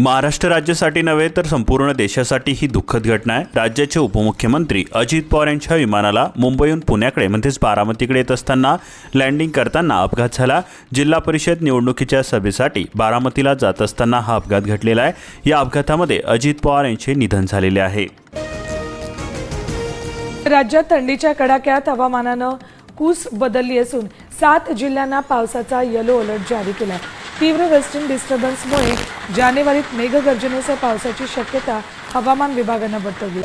महाराष्ट्र राज्यासाठी नव्हे तर संपूर्ण देशासाठी ही दुःखद घटना आहे. राज्याचे उपमुख्यमंत्री अजित पवार यांच्या विमानाला मुंबईहून पुण्याकडे म्हणजेच बारामतीकडे येत असताना लँडिंग करताना अपघात झाला. जिल्हा परिषद निवडणुकीच्या सभेसाठी बारामतीला जात असताना हा अपघात घडलेला आहे. या अपघातामध्ये अजित पवार यांचे निधन झालेले आहे. राज्यात थंडीच्या कडाक्यात हवामानानं कूस बदलली असून सात जिल्ह्यांना पावसाचा येलो अलर्ट जारी केला तीव्र वेस्टर्न डिस्टर्बन्समुळे जानेवारीत मेघगर्जनेसह पावसाची शक्यता हवामान विभागानं वर्तवली.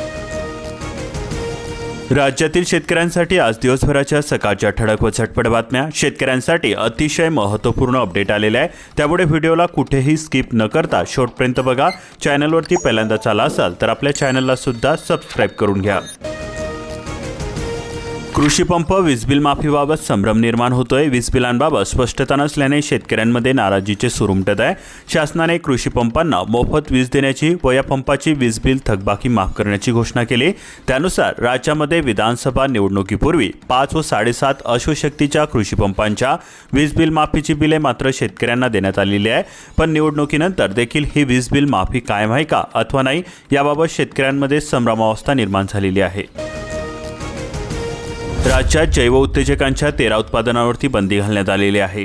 राज्यातील शेतकऱ्यांसाठी आज दिवसभराच्या सकाळच्या ठळक व झटपट बातम्या. शेतकऱ्यांसाठी अतिशय महत्त्वपूर्ण अपडेट आलेले आहे. त्यामुळे व्हिडिओला कुठेही स्किप न करता शेवटपर्यंत बघा. चॅनलवरती पहिल्यांदाच आला असाल तर आपल्या चॅनलला सुद्धा सबस्क्राईब करून घ्या. कृषीपंप वीजबिल वीज माफीबाबत संभ्रम निर्माण होतोय. वीज बिलांबाबत स्पष्टता नसल्याने शेतकऱ्यांमध्ये नाराजीचे सूर उमटत आहे. शासनाने कृषीपंपांना मोफत वीज देण्याची व या पंपाची वीज बिल थकबाकी माफ करण्याची घोषणा केली. त्यानुसार राज्यामध्ये विधानसभा निवडणुकीपूर्वी पाच व साडेसात अश्वशक्तीच्या कृषीपंपांच्या वीजबिल वीज माफीची बिले मात्र शेतकऱ्यांना देण्यात आलेली आहे. पण निवडणुकीनंतर देखील ही वीज बिल माफी कायम आहे का अथवा नाही याबाबत शेतकऱ्यांमध्ये संभ्रमावस्था निर्माण झालेली आहे. राज्यात जैव उत्तेजकांच्या तेरा उत्पादनावरती बंदी घालण्यात आलेली आहे.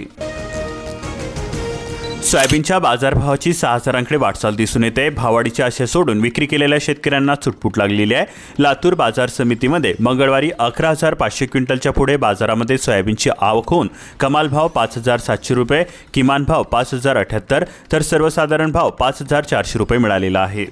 सोयाबीनच्या बाजारभावाची सहा हजारांकडे वाटचाल दिसून येते. भावाडीच्या आशा सोडून विक्री केलेल्या शेतकऱ्यांना सुटपूट लागलेली आहे. लातूर बाजार समितीमध्ये मंगळवारी अकरा हजार पाचशे क्विंटलच्या पुढे बाजारामध्ये सोयाबीनची आवक होऊन कमाल भाव पाच हजार सातशे रुपये किमान भाव पाच हजार अठ्याहत्तर तर सर्वसाधारण भाव पाच हजार चारशे रुपये मिळालेला आहे.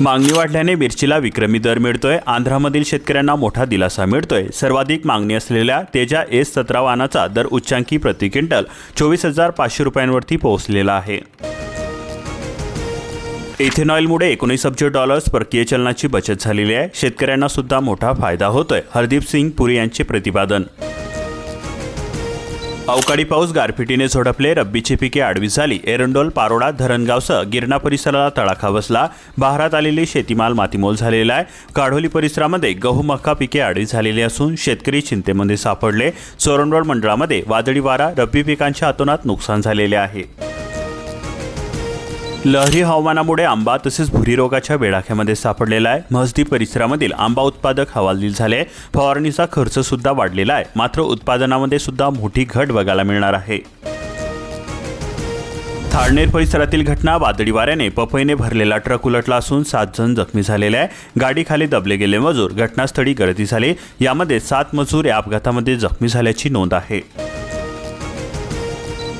मागणी वाढल्याने मिरचीला विक्रमी दर मिळतोय. आंध्रामधील शेतकऱ्यांना मोठा दिलासा मिळतोय. सर्वाधिक मागणी असलेल्या तेजा एस सतरा वाहनाचा दर उच्चांकी प्रति क्विंटल चोवीस हजार पाचशे रुपयांवरती पोहोचलेला आहे. इथेनॉईलमुळे एकोणीस अब्ज डॉलर्स परकीय चलनाची बचत झालेली आहे. शेतकऱ्यांना सुद्धा मोठा फायदा होतोय. हरदीप सिंग पुरी यांचे प्रतिपादन अवकाळी पाऊस गारपिटीने झोडपले रब्बीची पिके आडवी झाली. एरंडोल पारोडा धरणगावसह गिरणा परिसराला तडाखा बसला. बहारात आलेली शेतीमाल मातीमोल झालेला आहे. काढोली परिसरामध्ये गहू मका पिके आडवी झालेली असून शेतकरी चिंतेमध्ये सापडले. चोरंडोळ मंडळामध्ये वादळी वारा रब्बी पिकांच्या हातोनात नुकसान झालेले आहे. लहरी हवामानामुळे आंबा तसेच भुरी रोगाच्या बेडाख्यामध्ये सापडलेला आहे. महसदी परिसरामधील आंबा उत्पादक हवालदिल झाले. फवारणीचा खर्च सुद्धा वाढलेला आहे. मात्र उत्पादनामध्ये सुद्धा मोठी घट बघायला मिळणार आहे. थाळनेर परिसरातील घटना वादळी वाऱ्याने पपईने भरलेला ट्रक उलटला असून सात जण जखमी झालेले आहे गाडीखाली दबले गेले मजूर. घटनास्थळी गर्दी झाली. यामध्ये सात मजूर या अपघातामध्ये जखमी झाल्याची नोंद आहे.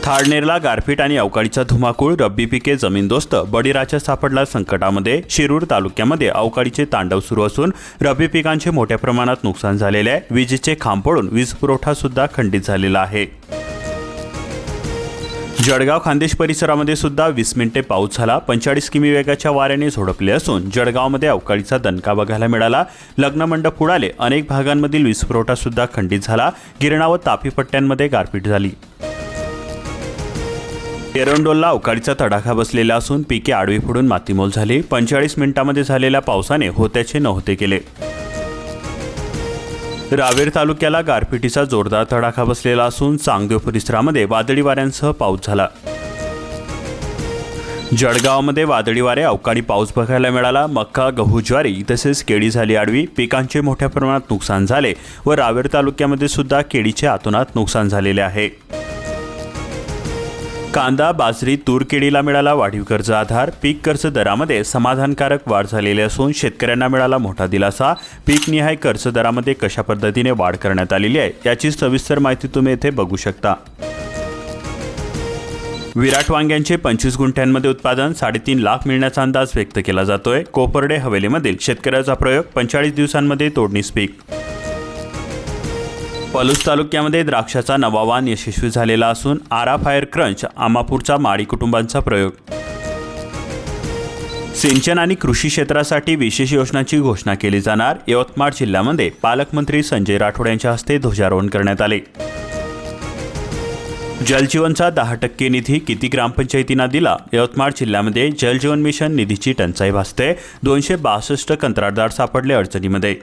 थाळनेरला गारपीट आणि अवकाळीचा धुमाकूळ रब्बी पिके जमीनदोस्त बडीराच्या सापडला संकटामध्ये. शिरूर तालुक्यामध्ये अवकाळीचे तांडव सुरू असून रब्बी पिकांचे मोठ्या प्रमाणात नुकसान झालेले आहे. विजेचे खांब पडून वीज पुरवठा सुद्धा खंडित झालेला आहे. जळगाव खानदेश परिसरामध्ये सुद्धा वीस मिनिटे पाऊस झाला. पंचेचाळीस किमी वेगाच्या वाऱ्याने झोडपले असून जळगावमध्ये अवकाळीचा दणका बघायला मिळाला. लग्न मंडप उडाले अनेक भागांमधील वीज पुरवठा सुद्धा खंडित झाला. गिरणा व तापी पट्ट्यांमध्ये गारपीट झाली. एरंडोलला अवकाळीचा तडाखा बसलेला असून पिके आडवी फोडून मातीमोल झाली. पंचेचाळीस मिनिटांमध्ये झालेल्या पावसाने होत्याचे नव्हते केले. रावेर तालुक्याला गारपिटीचा जोरदार तडाखा बसलेला असून चांगदेव परिसरामध्ये वादळी वाऱ्यांसह पाऊस झाला. जळगावमध्ये वादळी वारे अवकाळी पाऊस बघायला मिळाला. मक्का गहू ज्वारी तसेच केळी झाली आडवी. पिकांचे मोठ्या प्रमाणात नुकसान झाले व रावेर तालुक्यामध्ये सुद्धा केळीच्या आतोनात नुकसान झालेले आहे. कांदा बाजरी तूर केळीला मिळाला वाढीव कर्ज आधार. पीक कर्ज दरामध्ये समाधानकारक वाढ झालेली असून शेतकऱ्यांना मिळाला मोठा दिलासा. पीकनिहाय कर्ज दरामध्ये कशा पद्धतीने वाढ करण्यात आलेली आहे याची सविस्तर माहिती तुम्ही येथे बघू शकता. विराट वांग्यांचे पंचवीस गुंठ्यांमध्ये उत्पादन साडेतीन लाख मिळण्याचा अंदाज व्यक्त केला जातोय. कोपर्डे हवेलीमधील शेतकऱ्याचा प्रयोग पंचेचाळीस दिवसांमध्ये तोडणीस पीक पलूस तालुक्यामध्ये द्राक्षाचा नवावान यशस्वी झालेला असून आरा फायर क्रंच आमापूरचा माळी कुटुंबांचा प्रयोग. सिंचन आणि कृषी क्षेत्रासाठी विशेष योजनांची घोषणा केली जाणार. यवतमाळ जिल्ह्यामध्ये पालकमंत्री संजय राठोड यांच्या हस्ते ध्वजारोहण करण्यात आले. जलजीवनचा दहा टक्के निधी किती ग्रामपंचायतींना दिला? यवतमाळ जिल्ह्यामध्ये जलजीवन मिशन निधीची टंचाई भासते. दोनशे बासष्ट कंत्राटदार सापडले अडचणीमध्ये.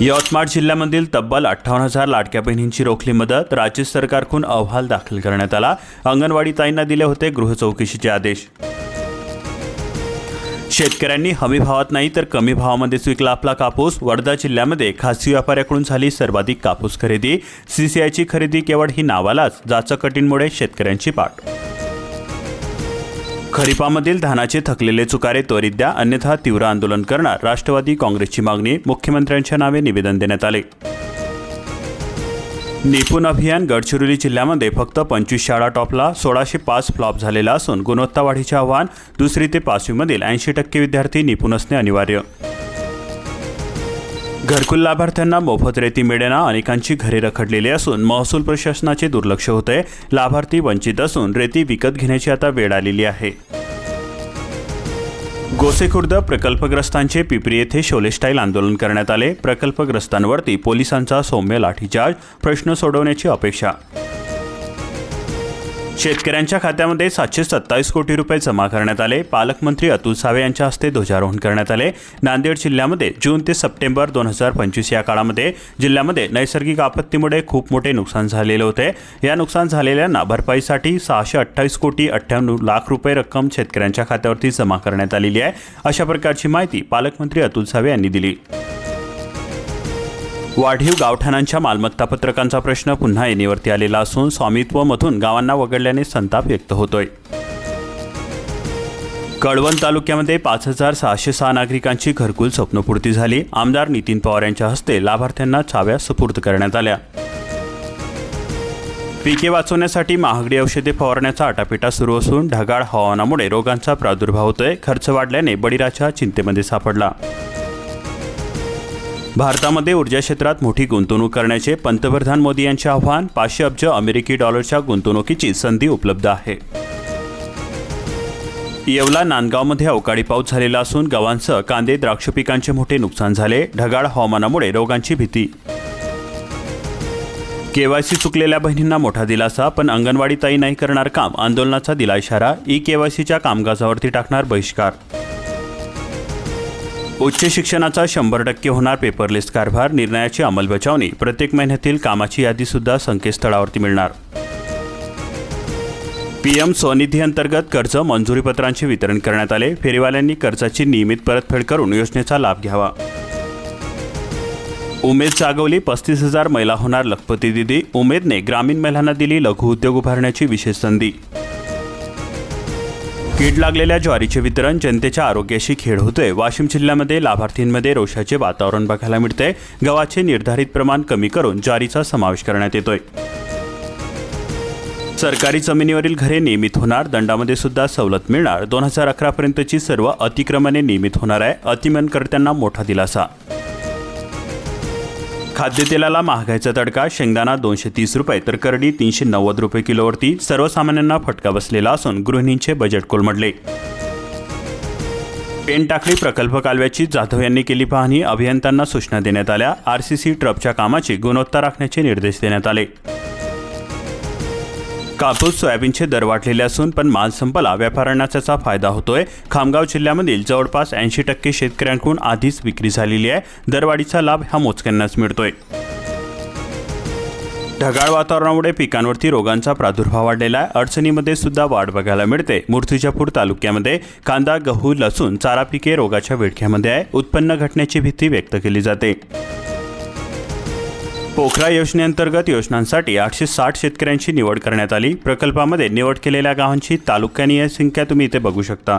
यवतमाळ जिल्ह्यामधील तब्बल अठ्ठावन्न हजार लाडक्या बहिणींची रोखली मदत राज्य सरकारकडून अहवाल दाखल करण्यात आला. अंगणवाडी ताईंना दिले होते गृहचौकशीचे आदेश. शेतकऱ्यांनी हमी भावात नाही तर कमी भावामध्येच विकला आपला कापूस. वर्धा जिल्ह्यामध्ये खासगी व्यापाऱ्याकडून झाली सर्वाधिक कापूस खरेदी. सीसीआयची खरेदी केवळ ही नावालाच. जाचकटींमुळे शेतकऱ्यांची पाठ खरीपामधील धानाचे थकलेले चुकारे त्वरित द्या अन्यथा तीव्र आंदोलन करणार. राष्ट्रवादी काँग्रेसची मागणी मुख्यमंत्र्यांच्या नावे निवेदन देण्यात आले. निपुण अभियान गडचिरोली जिल्ह्यामध्ये फक्त पंचवीस शाळा टॉपला सोळाशे पाच फ्लॉप झालेला असून गुणवत्ता वाढीचे आव्हान दुसरी ते पाचवीमधील ऐंशी टक्के विद्यार्थी निपुण असणे अनिवार्य. घरकुल लाभार्थ्यांना मोफत रेती मिळेना अनेकांची घरे रखडलेली असून महसूल प्रशासनाचे दुर्लक्ष होते लाभार्थी वंचित असून रेती विकत घेण्याची आता वेळ आलेली आहे. गोसेखुर्द प्रकल्पग्रस्तांचे पिपरी येथे शोलेस्टाईल आंदोलन करण्यात आले. प्रकल्पग्रस्तांवरती पोलिसांचा सौम्य लाठीचार्ज प्रश्न सोडवण्याची अपेक्षा शेतकऱ्यांच्या खात्यामध्ये सातशे सत्तावीस कोटी रुपये जमा करण्यात आले. पालकमंत्री अतुल सावे यांच्या हस्ते ध्वजारोहण करण्यात आले. नांदेड जिल्ह्यामध्ये जून ते सप्टेंबर दोन हजार पंचवीस या काळामध्ये जिल्ह्यामध्ये नैसर्गिक आपत्तीमुळे खूप मोठे नुकसान झालेले होते. या नुकसान झालेल्यांना भरपाईसाठी सहाशे अठ्ठावीस कोटी अठ्ठ्याण्णव लाख रुपये रक्कम शेतकऱ्यांच्या खात्यावरती जमा करण्यात आलेली आहे. अशा प्रकारची माहिती पालकमंत्री अतुल सावे यांनी दिली. वाढीव गावठाणांच्या मालमत्ता पत्रकांचा प्रश्न पुन्हा येणीवरती आलेला असून स्वामित्वमधून गावांना वगळल्याने संताप व्यक्त होतोय. कळवण तालुक्यामध्ये पाच हजार सहाशे सहा नागरिकांची घरकुल स्वप्नपूर्ती झाली. आमदार नितीन पवार यांच्या हस्ते लाभार्थ्यांना छाव्या सुपूर्द करण्यात आल्या. पिके वाचवण्यासाठी महागडी औषधे फवारण्याचा आटापिटा सुरू असून ढगाळ हवामानामुळे रोगांचा प्रादुर्भाव होतोय. खर्च वाढल्याने बळीराजा चिंतेमध्ये सापडला. भारतामध्ये ऊर्जा क्षेत्रात मोठी गुंतवणूक करण्याचे पंतप्रधान मोदी यांचे आव्हान पाचशे अब्ज अमेरिकी डॉलरच्या गुंतवणुकीची संधी उपलब्ध आहे. येवला नांदगावमध्ये अवकाळी पाऊस झालेला असून गावांसह कांदे द्राक्ष पिकांचे मोठे नुकसान झाले. ढगाळ हवामानामुळे रोगांची भीती. केवायसी चुकलेल्या बहिणींना मोठा दिलासा पण अंगणवाडी ताई नाही करणार काम आंदोलनाचा दिला इशारा. ई केवायसीच्या कामकाजावरती टाकणार बहिष्कार. उच्च शिक्षणाचा शंभर टक्के होणार पेपरलेस कारभार निर्णयाची अंमलबजावणी प्रत्येक महिन्यातील कामाची यादीसुद्धा संकेतस्थळावरती मिळणार. पीएम स्वनिधी अंतर्गत कर्ज मंजुरीपत्रांचे वितरण करण्यात आले. फेरीवाल्यांनी कर्जाची नियमित परतफेड करून योजनेचा लाभ घ्यावा. उमेद जागवली पस्तीस हजार महिला होणार लखपती दिदी. उमेदने ग्रामीण महिलांना दिली लघु उद्योग उभारण्याची विशेष संधी. कीड लागलेल्या ज्वारीचे वितरण जनतेच्या आरोग्याशी खेळ होतोय. वाशिम जिल्ह्यामध्ये लाभार्थींमध्ये रोषाचे वातावरण बघायला मिळते गव्हाचे निर्धारित प्रमाण कमी करून ज्वारीचा समावेश करण्यात येतोय. सरकारी जमिनीवरील घरे नियमित होणार दंडामध्ये सुद्धा सवलत मिळणार. दोन हजार अकरापर्यंतची सर्व अतिक्रमणे नियमित होणार आहे. अतिमनकर्त्यांना मोठा दिलासा. खाद्यतेलाला महागाईचा तडका शेंगदाणा दोनशे तीस रुपये तर करडी तीनशे नव्वद रुपये किलोवरती सर्वसामान्यांना फटका बसलेला असून गृहिणींचे बजेट कोलमडले. पेन टाकळी प्रकल्प कालव्याची जाधव यांनी केली पाहणी. अभियंत्यांना सूचना देण्यात आल्या. आरसीसी ट्रपच्या कामाची गुणवत्ता राखण्याचे निर्देश देण्यात आले. कापूस सोयाबीनचे दर वाढलेले असून पण माल संपला. व्यापाऱ्यांना त्याचा फायदा होतोय. खामगाव जिल्ह्यामधील जवळपास ऐंशी टक्के शेतकऱ्यांकडून आधीच विक्री झालेली आहे. दरवाढीचा लाभ ह्या मोजक्यांनाच मिळतोय. ढगाळ वातावरणामुळे पिकांवरती रोगांचा प्रादुर्भाव वाढलेला आहे. अडचणीमध्ये सुद्धा वाढ बघायला मिळते. मूर्तिजापूर तालुक्यामध्ये कांदा गहू लसूण चारा पिके रोगाच्या विळख्यामध्ये आहे. उत्पन्न घटण्याची भीती व्यक्त केली जाते. पोखरा योजनेअंतर्गत योजनांसाठी आठशे साठ शेतकऱ्यांची निवड करण्यात आली. प्रकल्पामध्ये निवड केलेल्या गावांची तालुक्यानीय संख्या तुम्ही इथे बघू शकता.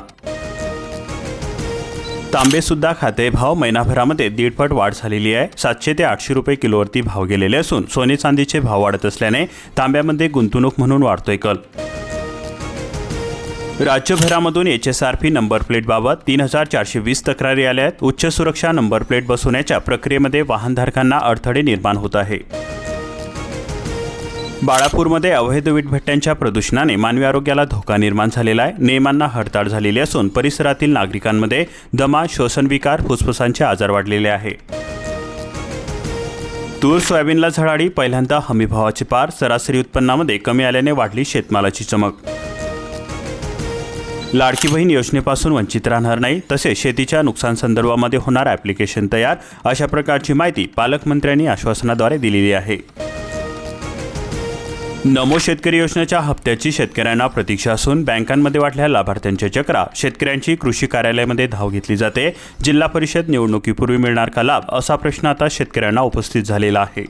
तांबेसुद्धा खाते भाव महिनाभरामध्ये दीडपट वाढ झालेली आहे. सातशे ते आठशे रुपये किलोवरती भाव गेलेले असून सोने चांदीचे भाव वाढत असल्याने तांब्यामध्ये गुंतवणूक म्हणून वाढतोय कल. राज्यभरामधून H S R P number प्लेटबाबत तीन हजार चारशे वीस तक्रारी आल्या आहेत उच्च सुरक्षा नंबर प्लेट बसवण्याच्या प्रक्रियेमध्ये वाहनधारकांना अडथळे निर्माण होत आहे. बाळापूरमध्ये अवैध वीटभट्ट्यांच्या प्रदूषणाने मानवी आरोग्याला धोका निर्माण झालेला आहे. नियमांना हडताळ झालेली असून परिसरातील नागरिकांमध्ये दमा श्वसनविकार फुफ्फुसांचे आजार वाढलेले आहे. तूर सोयाबीनला झळाळी पहिल्यांदा हमीभावाचे पार सरासरी उत्पन्नामध्ये कमी आल्याने वाढली शेतमालाची चमक. लाडकी बहीण योजनेपासून वंचित राहणार नाही तसेच शेतीच्या नुकसान संदर्भामध्ये होणार ॲप्लिकेशन तयार अशा प्रकारची माहिती पालकमंत्र्यांनी आश्वासनाद्वारे दिलेली आहे. नमो शेतकरी योजनेच्या हप्त्याची शेतकऱ्यांना प्रतीक्षा असून बँकांमध्ये वाटल्या लाभार्थ्यांच्या चक्रा शेतकऱ्यांची कृषी कार्यालयामध्ये धाव घेतली जाते. जिल्हा परिषद निवडणुकीपूर्वी मिळणार का लाभ असा प्रश्न आता शेतकऱ्यांना उपस्थित झालेला आहे.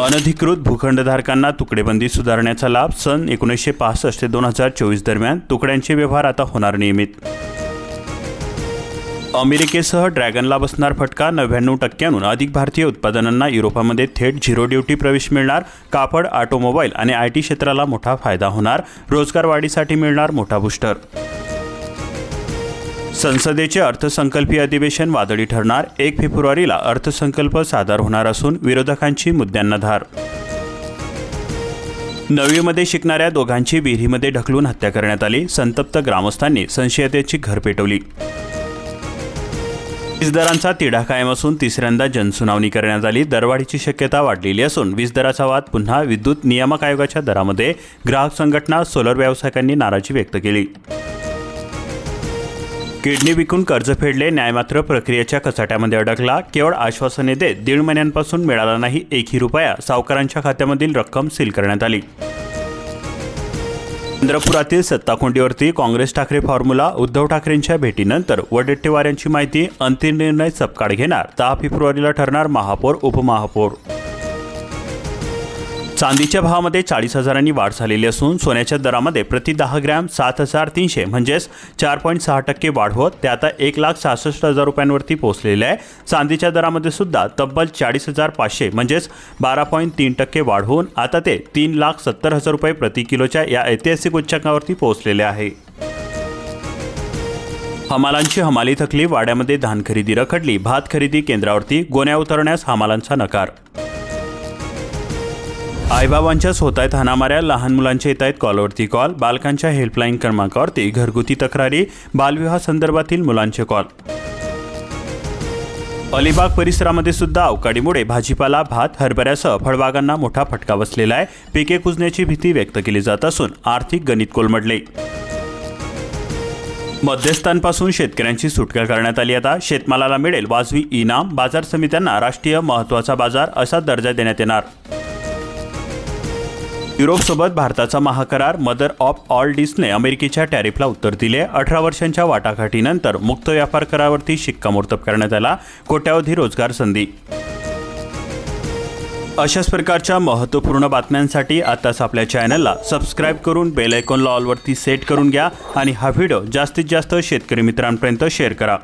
अनधिकृत भूखंडधारकांना तुकडेबंदी सुधारण्याचा लाभ सन एकोणीसशे पासष्ट ते दोन हजार चोवीस दरम्यान तुकड्यांचे व्यवहार आता होणार नियमित. अमेरिकेसह ड्रॅगनला बसणार फटका नव्याण्णव टक्क्यांहून अधिक भारतीय उत्पादनांना युरोपामध्ये थेट झिरो ड्युटी प्रवेश मिळणार कापड ऑटोमोबाईल आणि आय टी क्षेत्राला मोठा फायदा होणार रोजगार वाढीसाठी मिळणार मोठा बूस्टर. संसदेचे अर्थसंकल्पीय अधिवेशन वादळी ठरणार. एक फेब्रुवारीला अर्थसंकल्प सादर होणार असून विरोधकांची मुद्द्यांना धार नववीमध्ये शिकणाऱ्या दोघांची विहिरीमध्ये ढकलून हत्या करण्यात आली. संतप्त ग्रामस्थांनी संशयतेची घर पेटवली. वीजदरांचा तिढा कायम असून तिसऱ्यांदा जनसुनावणी करण्यात आली. दरवाढीची शक्यता वाढलेली असून वीज दराचा वाद पुन्हा विद्युत नियामक आयोगाच्या दरामध्ये. ग्राहक संघटना सोलर व्यावसायिकांनी नाराजी व्यक्त केली. किडनी विकून कर्ज फेडले न्यायमात्र प्रक्रियेच्या कचाट्यामध्ये अडकला. केवळ आश्वासने देत दीड महिन्यांपासून मिळाला नाही एकही रुपया सावकारांच्या खात्यामधील रक्कम सील करण्यात आली. चंद्रपुरातील सत्ताकोंडीवरती काँग्रेस ठाकरे फॉर्म्युला उद्धव ठाकरेंच्या भेटीनंतर वडेट्टीवार माहिती अंतिम निर्णय सपकाळ घेणार दहा फेब्रुवारीला ठरणार महापौर उपमहापौर. चांदीच्या भावामध्ये चाळीस हजारांनी वाढ झालेली असून सोन्याच्या दरामध्ये प्रति दहा ग्रॅम सात हजार तीनशे म्हणजेच चार पॉईंट सहा टक्के वाढ होत ते आता एक लाख सहासष्ट हजार रुपयांवरती पोहोचलेले आहे. चांदीच्या दरामध्ये सुद्धा तब्बल चाळीस हजार पाचशे म्हणजेच बारा पॉईंट तीन टक्के वाढ होऊन आता ते तीन लाख सत्तर हजार रुपये प्रति किलोच्या या ऐतिहासिक उच्चांकावरती पोहोचलेले आहे. हमालांची हमाली थकली वाड्यामध्ये धान खरेदी रखडली भात खरेदी केंद्रावरती गोण्या उतरण्यास हमालांचा नकार आईबाबांच्या होत आहेत हाणामाऱ्या लहान मुलांच्या येत आहेत कॉलवरती कॉल बालकांच्या हेल्पलाईन क्रमांकावरती घरगुती तक्रारी बालविवाह संदर्भातील मुलांचे कॉल. अलिबाग परिसरामध्ये सुद्धा अवकाळीमुळे भाजीपाला भात हरभऱ्यासह फळबागांना मोठा फटका बसलेला आहे. पिके कुजण्याची भीती व्यक्त केली जात असून आर्थिक गणित कोलमडले. मध्यस्थांपासून शेतकऱ्यांची सुटका करण्यात आली आता. शेतमालाला मिळेल वाजवी इनाम. बाजार समित्यांना राष्ट्रीय महत्त्वाचा बाजार असा दर्जा देण्यात येणार. युरोपसोबत भारताचा महाकरार मदर ऑफ ऑल डिसने अमेरिकेच्या टॅरिफला उत्तर दिले. अठरा वर्षांच्या वाटाघाटीनंतर मुक्त व्यापार करावरती शिक्कामोर्तब करण्यात आला. कोट्यावधी रोजगार संधी. अशाच प्रकारच्या महत्त्वपूर्ण बातम्यांसाठी आताच आपल्या चॅनलला सबस्क्राईब करून बेल आयकॉनला ऑलवरती सेट करून घ्या आणि हा व्हिडिओ जास्तीत जास्त शेतकरी मित्रांपर्यंत शेअर करा.